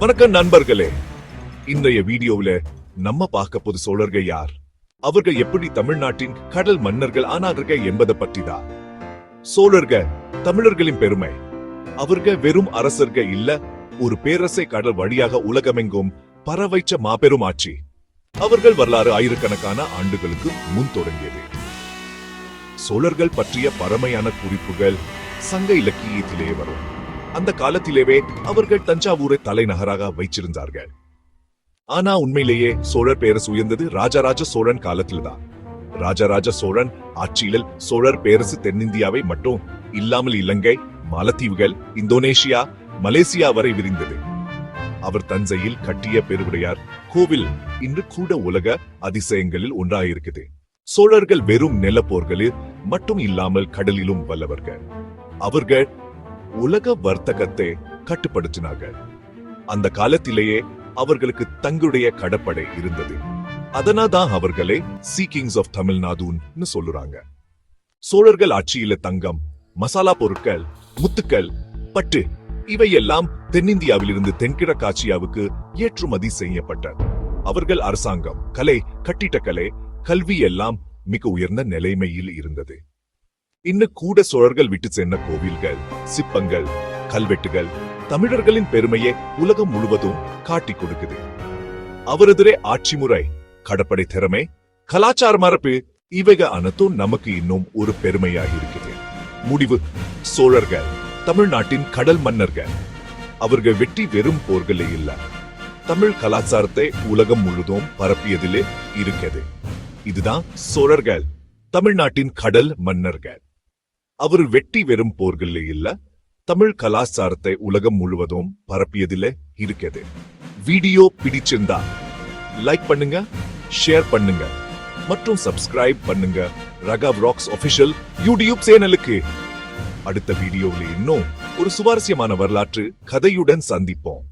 வணக்கம் நண்பர்களே. இன்றைய வீடியோவில் நம்ம பார்க்க போது சோழர்கள் யார்? அவர்கள் எப்படி தமிழ்நாட்டின் கடல் மன்னர்கள் ஆனார்கள் என்பதை பற்றி தான் சோழர்கள் தமிழர்களின் பெருமை. அவர்கள் வெறும் அரசர்கள் இல்ல ஒரு பேரரசை கடல் வழியாக உலகமெங்கும் பரவைச்ச மாபெரும் ஆட்சி. அவர்கள் வரலாறு ஆயிரக்கணக்கான ஆண்டுகளுக்கு முன் தொடங்கியது. சோழர்கள் பற்றிய பரமையான குறிப்புகள் சங்க இலக்கியத்திலே வரும். அந்த காலத்திலேவே அவர்கள் தஞ்சாவூரை தலைநகராக வைச்சிருந்தார்கள் ஆனா உண்மையிலேயே சோழர் பேரரசு உயர்ந்தது ராஜராஜ சோழன் காலத்தில்தான். ராஜராஜ சோழன் ஆட்சியில் சோழர் பேரரசு தென்னிந்தியாவை மட்டும் இல்லாமல் இலங்கை மாலத்தீவுகள் இந்தோனேஷியா மலேசியா வரை விரிந்தது. அவர் தஞ்சையில் கட்டிய பெருவுடையார் கோவில் இன்று கூட உலக அதிசயங்களில் ஒன்றாயிருக்குது. சோழர்கள் வெறும் நிலப்போர்களில் மட்டும் இல்லாமல் கடலிலும் வல்லவர்கள். அவர்கள் உலக வர்த்தகத்தை கட்டுப்படுத்தினார்கள் அந்த காலத்திலேயே அவர்களுக்கு தங்களுடைய கடப்படை இருந்தது. அதனாதான் அவர்களை சீக்கிங்ஸ் ஆஃப் தமிழ்நாடுன்னு சொல்லுறாங்க. சோழர்கள் ஆட்சியில தங்கம் மசாலா பொருட்கள் முத்துக்கள் பட்டு இவையெல்லாம் தென்னிந்தியாவிலிருந்து தென்கிழக்காட்சியாவுக்கு ஏற்றுமதி செய்யப்பட்டது. அவர்கள் அரசாங்கம் கலை கட்டிடக்கலை கல்வி எல்லாம் மிக உயர்ந்த நிலைமையில் இருந்தது. இன்னும் கூட சோழர்கள் விட்டு சென்ற கோவில்கள் சிற்பங்கள் கல்வெட்டுகள் தமிழர்களின் பெருமையை உலகம் முழுவதும் காட்டி கொடுக்குது. அவரதுரே ஆட்சி முறை கடப்படை திறமை கலாச்சார மரபு இவைக அனைத்தும் நமக்கு இன்னும் ஒரு பெருமையாக இருக்குது. முடிவு சோழர்கள் தமிழ்நாட்டின் கடல் மன்னர்கள். அவர்கள் வெற்றி வெறும் போர்களே இல்ல. தமிழ் கலாச்சாரத்தை உலகம் முழுதும் பரப்பியதிலே இருக்கிறது. இதுதான் சோழர்கள் தமிழ்நாட்டின் கடல் மன்னர்கள். அவர் வெட்டி வெறும் போர்களே இல்ல. தமிழ் கலாச்சாரத்தை உலகம் முழுவதும் பரப்பியதில் இருக்குது வீடியோ பிடிச்சிருந்தா லைக் பண்ணுங்க ஷேர் பண்ணுங்க மற்றும் சப்ஸ்கிரைப் பண்ணுங்க. ரகவ் ராக்ஸ் ஒபிஷியல் யூடியூப் சேனலுக்கு அடுத்த வீடியோவில் இன்னும் ஒரு சுவாரஸ்யமான வரலாற்று கதையுடன் சந்திப்போம்.